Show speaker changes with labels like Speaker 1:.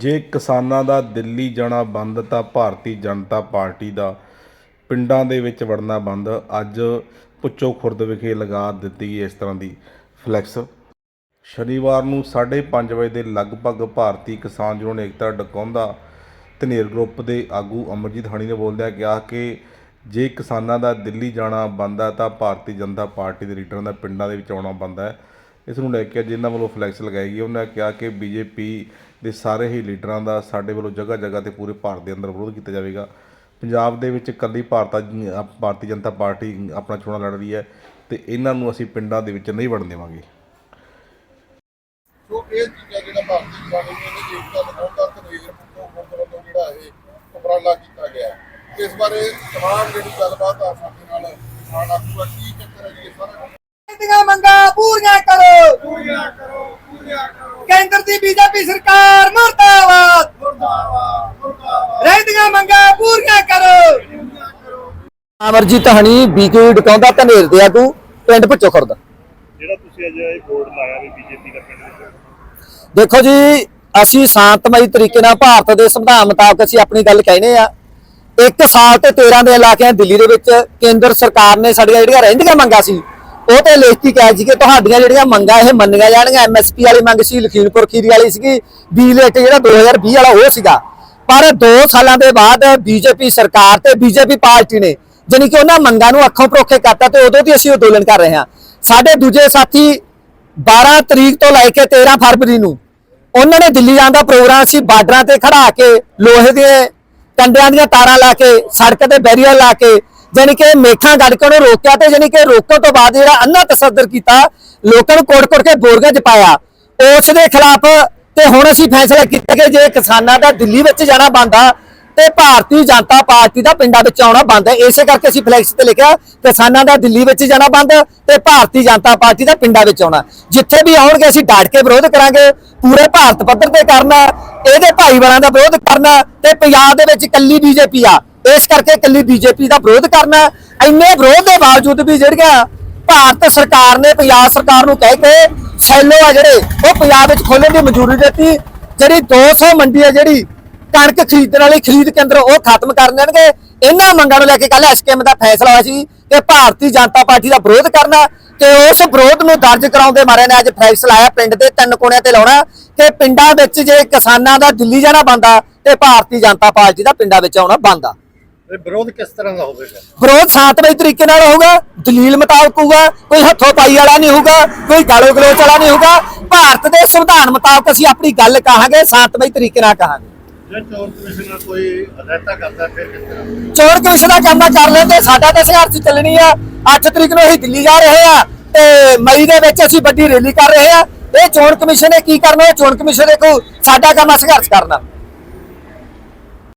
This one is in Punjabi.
Speaker 1: ਜੇ ਕਿਸਾਨਾਂ ਦਾ ਦਿੱਲੀ ਜਾਣਾ ਬੰਦ ਤਾਂ ਭਾਰਤੀ ਜਨਤਾ ਪਾਰਟੀ ਦਾ ਪਿੰਡਾਂ ਦੇ ਵਿੱਚ ਵੜਨਾ ਬੰਦ। ਅੱਜ ਪੁੱਚੋ ਖੁਰਦ ਵਿਖੇ ਲਗਾ ਦਿੱਤੀ ਇਸ ਤਰ੍ਹਾਂ ਦੀ ਫਲੈਕਸ। ਸ਼ਨੀਵਾਰ ਨੂੰ 5:30 ਵਜੇ ਦੇ ਲਗਭਗ ਭਾਰਤੀ ਕਿਸਾਨ ਯੂਨੀਅਨ ਏਕਤਾ ਡਕੌਂਦਾ ਧਨੇਰ ਗਰੁੱਪ ਦੇ ਆਗੂ ਅਮਰਜੀਤ ਹਣੀ ਨੇ ਬੋਲਦਿਆਂ ਕਿਹਾ ਕਿ ਜੇ ਕਿਸਾਨਾਂ ਦਾ ਦਿੱਲੀ ਜਾਣਾ ਬੰਦ ਹੈ ਤਾਂ ਭਾਰਤੀ ਜਨਤਾ ਪਾਰਟੀ ਦੇ ਲੀਡਰਾਂ ਦਾ ਪਿੰਡਾਂ ਦੇ ਵਿੱਚ ਆਉਣਾ ਬੰਦ ਹੈ। ਇਸ ਨੂੰ ਲੈ ਕੇ ਜਿਨ੍ਹਾਂ ਵੱਲੋਂ ਫਲੈਕਸ ਲਗਾਈ ਗਈ ਉਹਨਾਂ ਕਿਹਾ ਕਿ ਬੀਜੇਪੀ ਦੇ ਸਾਰੇ ਹੀ ਲੀਡਰਾਂ ਦਾ ਸਾਡੇ ਵੱਲੋਂ ਜਗ੍ਹਾ ਜਗ੍ਹਾ ਤੇ ਪੂਰੇ ਭਾਰਤ ਦੇ ਅੰਦਰ ਵਿਰੋਧ ਕੀਤਾ ਜਾਵੇਗਾ। ਪੰਜਾਬ ਦੇ ਵਿੱਚ ਇਕੱਲੀ ਭਾਰਤਾ, ਭਾਰਤੀ ਜਨਤਾ ਪਾਰਟੀ ਆਪਣਾ ਚੋਣਾਂ ਲੜ ਰਹੀ ਹੈ ਤੇ ਇਹਨਾਂ ਨੂੰ ਅਸੀਂ ਪਿੰਡਾਂ ਦੇ ਵਿੱਚ ਨਹੀਂ ਵੜਨ ਦੇਵਾਂਗੇ।
Speaker 2: ਸੋ ਇਹ ਚੀਜ਼ਾਂ ਜਿਹੜਾ ਭਾਰਤੀ ਕਿਸਾਨ ਨੇ ਏਕਤਾ ਦਿਖਾਉਂਦਾ ਤਨਵੀਰ ਪੁੱਤੋ ਵੱਲੋਂ ਜਿਹੜਾ ਇਹ ਉਪਰਾਲਾ ਕੀਤਾ ਗਿਆ। ਇਸ ਬਾਰੇ ਤਮਾਮ ਜਿਹੜੀ ਗੱਲਬਾਤ ਆ ਸਾਡੇ ਨਾਲ ਕਿਸਾਨ ਆਗੂ ਆ ਕੀ ਚੱਕਰ ਹੈ ਜੀ ਇਹ ਸਾਰਾ
Speaker 3: ਦੀਆਂ ਮੰਗਾਂ ਪੂਰੀਆਂ ਕਰੋ।
Speaker 2: ਪੂਰੀਆਂ ਕਰੋ ਪੂਰੀਆਂ ਕਰੋ।
Speaker 3: ਕੇਂਦਰ ਦੀ ਬੀਜੇਪੀ ਸਰਕਾਰ ਮੁਰਦਾਬਾਦ।
Speaker 2: ਮੁਰਦਾਬਾਦ ਮੁਰਦਾਬਾਦ।
Speaker 3: ਰਹਿੰਦੀਆਂ ਮੰਗਾਂ ਪੂਰੀਆਂ ਕਰੋ।
Speaker 4: ਅਮਰਜੀਤ ਹਣੀ ਬੀਕੇ ਡਕਾਉਂਦਾ ਧਨੇਰ ਦੇ ਆਗੂ ਪਿੰਡ ਭੁੱਚੋ ਖੁਰਦ
Speaker 5: ਜਿਹੜਾ ਤੁਸੀਂ ਅੱਜ ਇਹ ਬੋਰਡ ਲਾਇਆ ਵੀ ਬੀਜੇਪੀ ਦਾ ਪਿੰਡ ਵਿੱਚ।
Speaker 4: ਦੇਖੋ ਜੀ ਅਸੀਂ ਸ਼ਾਂਤਮਈ ਤਰੀਕੇ ਨਾਲ ਭਾਰਤ ਦੇ ਸੰਵਿਧਾਨ ਮੁਤਾਬਕ ਅਸੀਂ ਆਪਣੀ ਗੱਲ ਕਹਿਨੇ ਆ। ਇੱਕ ਸਾਲ ਤੇ 13 ਦੇ ਇਲਾਕਿਆਂ ਦਿੱਲੀ ਦੇ ਵਿੱਚ ਕੇਂਦਰ ਸਰਕਾਰ ਨੇ ਸਾਡੀਆਂ ਜਿਹੜੀਆਂ ਰਹਿੰਦੀਆਂ ਮੰਗਾਂ ਸੀ ਉਹ ਤੇ ਲਿਖਤੀ ਕਿਹਾ ਸੀ ਕਿ ਤੁਹਾਡੀਆਂ ਜਿਹੜੀਆਂ ਮੰਗਾਂ ਇਹ ਮੰਨੀਆਂ ਜਾਣਗੀਆਂ। ਐਮਐਸਪੀ ਵਾਲੀ ਮੰਗ ਸੀ, ਲਖੀਮਪੁਰ ਖੀਰੀ ਵਾਲੀ ਸੀਗੀ। ਬੀਲੇਟ ਜਿਹੜਾ 2020 ਵਾਲਾ ਉਹ ਸੀਗਾ। ਪਰ 2 ਸਾਲਾਂ ਦੇ ਬਾਅਦ ਬੀਜੇਪੀ ਸਰਕਾਰ ਤੇ ਬੀਜੇਪੀ ਪਾਰਟੀ ਨੇ ਜਾਣੀ ਕਿ ਉਹਨਾਂ ਮੰਗਾਂ ਨੂੰ ਅੱਖੋਂ ਪਰੋਖੇ ਕਰਤਾ ਤੇ ਉਦੋਂ ਦੀ ਅਸੀਂ ਅੰਦੋਲਨ ਕਰ ਰਹੇ ਹਾਂ। ਸਾਡੇ ਦੂਜੇ ਸਾਥੀ 12 ਤਰੀਕ ਤੋਂ ਲੈ ਕੇ 13 ਫਰਵਰੀ ਨੂੰ ਉਹਨਾਂ ਨੇ ਦਿੱਲੀ ਜਾਣ ਦਾ ਪ੍ਰੋਗਰਾਮ ਸੀ, ਬਾਰਡਰਾਂ ਤੇ ਖੜਾ ਕੇ ਲੋਹੇ ਦੇ ਕੰਡਿਆਂ ਦੀਆਂ ਤਾਰਾਂ ਲਾ ਕੇ, ਸੜਕ ਤੇ ਬੈਰੀਅਰ ਲਾ ਕੇ ਜਾਣੀ ਕਿ ਮੇਖਾਂ ਗੱਡ ਕੇ ਉਹਨੂੰ ਰੋਕਿਆ ਤੇ ਜਾਣੀ ਕਿ ਰੋਕਣ ਤੋਂ ਬਾਅਦ ਜਿਹੜਾ ਅੰਨਾ ਤਸੱਦਰ ਕੀਤਾ, ਲੋਕਾਂ ਨੂੰ ਕੋੜ-ਕੋੜ ਕੇ ਬੋਰੀਆਂ 'ਚ ਪਾਇਆ। ਉਸ ਦੇ ਖਿਲਾਫ ਤੇ ਹੁਣ ਅਸੀਂ ਫੈਸਲਾ ਕੀਤਾ ਕਿ ਜੇ ਕਿਸਾਨਾਂ ਦਾ ਦਿੱਲੀ ਵਿੱਚ ਜਾਣਾ ਬੰਦ ਆ, ਤੇ ਭਾਰਤੀ ਜਨਤਾ ਪਾਰਟੀ ਦਾ ਪਿੰਡਾਂ ਵਿੱਚ ਆਉਣਾ ਬੰਦ ਹੈ ਇਸੇ ਕਰਕੇ ਅਸੀਂ ਫਲੈਕਸ ਤੇ ਲਿਖਿਆ, ਕਿਸਾਨਾਂ ਦਾ ਦਿੱਲੀ ਵਿੱਚ ਜਾਣਾ ਬੰਦ ਤੇ ਭਾਰਤੀ ਜਨਤਾ ਪਾਰਟੀ ਦਾ ਪਿੰਡਾਂ ਵਿੱਚ ਆਉਣਾ। ਜਿੱਥੇ ਵੀ ਆਉਣਗੇ, ਅਸੀਂ ਡਟ ਕੇ ਵਿਰੋਧ ਕਰਾਂਗੇ। ਪੂਰੇ ਭਾਰਤ ਪੱਧਰ ਤੇ ਕਰਨਾ, ਇਹਦੇ ਭਾਈਵਾਲਾਂ ਦਾ ਵਿਰੋਧ ਕਰਨਾ ਤੇ ਪੰਜਾਬ ਦੇ ਵਿੱਚ ਇਕੱਲੀ ਬੀਜੇਪੀ ਆ। ਇਸ ਕਰਕੇ ਇਕੱਲੀ ਬੀਜੇਪੀ ਦਾ ਵਿਰੋਧ ਕਰਨਾ ਇੰਨੇ ਵਿਰੋਧ ਦੇ ਬਾਵਜੂਦ ਵੀ ਜਿਹੜੀਆਂ ਭਾਰਤ ਸਰਕਾਰ ਨੇ, ਪੰਜਾਬ ਸਰਕਾਰ ਨੂੰ ਕਹਿ ਕੇ ਸੈਲੋ ਆ ਜਿਹੜੇ, ਉਹ ਪੰਜਾਬ ਵਿੱਚ ਖੋਲਣ ਦੀ ਮਨਜ਼ੂਰੀ ਦਿੱਤੀ। ਜਿਹੜੀ 200 ਮੰਡੀ ਆ ਜਿਹੜੀ ਕਣਕ ਖਰੀਦਣ ਵਾਲੀ, ਖਰੀਦ ਕੇਂਦਰ ਉਹ ਖਤਮ ਕਰ ਦੇਣਗੇ ਇਹਨਾਂ ਮੰਗਾਂ ਨੂੰ ਲੈ ਕੇ ਕੱਲ ਐਸਕੇਐਮ ਦਾ ਫੈਸਲਾ ਹੋਇਆ ਸੀ ਕਿ ਭਾਰਤੀ ਜਨਤਾ ਪਾਰਟੀ ਦਾ ਵਿਰੋਧ ਕਰਨਾ ਤੇ ਉਸ ਵਿਰੋਧ ਨੂੰ ਦਰਜ ਕਰਾਉਂਦੇ ਮਾਰੇ ਨੇ ਅੱਜ ਫੈਸਲਾ ਆਇਆ ਪਿੰਡ ਦੇ ਤਿੰਨ ਕੋਣਿਆਂ ਤੇ ਲਾਉਣਾ ਕਿ ਪਿੰਡਾਂ ਵਿੱਚ ਜੇ ਕਿਸਾਨਾਂ ਦਾ ਦਿੱਲੀ ਜਾਣਾ ਬੰਦਾ ਤੇ ਭਾਰਤੀ ਜਨਤਾ ਪਾਰਟੀ ਦਾ ਪਿੰਡਾਂ ਵਿੱਚ ਆਉਣਾ ਬੰਦਾ
Speaker 5: ਇਹ ਵਿਰੋਧ ਕਿਸ ਤਰ੍ਹਾਂ ਦਾ ਹੋਵੇਗਾ?
Speaker 4: ਵਿਰੋਧ ਸ਼ਾਂਤਮਈ ਤਰੀਕੇ ਨਾਲ ਹੋਊਗਾ ਦਲੀਲ ਮੁਤਾਬਕ ਹੋਊਗਾ ਕੋਈ ਹੱਥੋਂ ਪਾਈ ਵਾਲਾ ਨਹੀਂ ਹੋਊਗਾ ਕੋਈ ਗਾਲੋ ਗਲੋਚ ਵਾਲਾ ਨਹੀਂ ਹੋਊਗਾ। ਭਾਰਤ ਦੇ ਸੰਵਿਧਾਨ ਮੁਤਾਬਕ ਅਸੀਂ ਆਪਣੀ ਗੱਲ ਕਹਾਂਗੇ ਸ਼ਾਂਤਮਈ ਤਰੀਕੇ ਨਾਲ ਕਹਾਂਗੇ।
Speaker 5: ਜੇ ਚੋਣ ਕਮਿਸ਼ਨ ਕੋਈ ਹਦਾਇਤਾਂ ਕਰਦਾ ਫਿਰ ਕਿਸ ਤਰ੍ਹਾਂ?
Speaker 4: ਚੋਣ ਕਮਿਸ਼ਨ ਦਾ ਕੰਮ ਕਰ ਲੈਂਦੇ ਸਾਡਾ ਤਾਂ ਸੰਘਰਸ਼ ਚੱਲਣੀ ਆ। 8 ਤਰੀਕ ਨੂੰ ਅਸੀਂ ਦਿੱਲੀ ਜਾ ਰਹੇ ਆ ਤੇ ਮਈ ਦੇ ਵਿੱਚ ਅਸੀਂ ਵੱਡੀ ਰੈਲੀ ਕਰ ਰਹੇ ਆ। ਇਹ ਚੋਣ ਕਮਿਸ਼ਨ ਨੇ ਕੀ ਕਰਨਾ? ਇਹ ਚੋਣ ਕਮਿਸ਼ਨ ਦੇਖੋ ਸਾਡਾ ਕੰਮ ਸੰਘਰਸ਼ ਕਰਨਾ।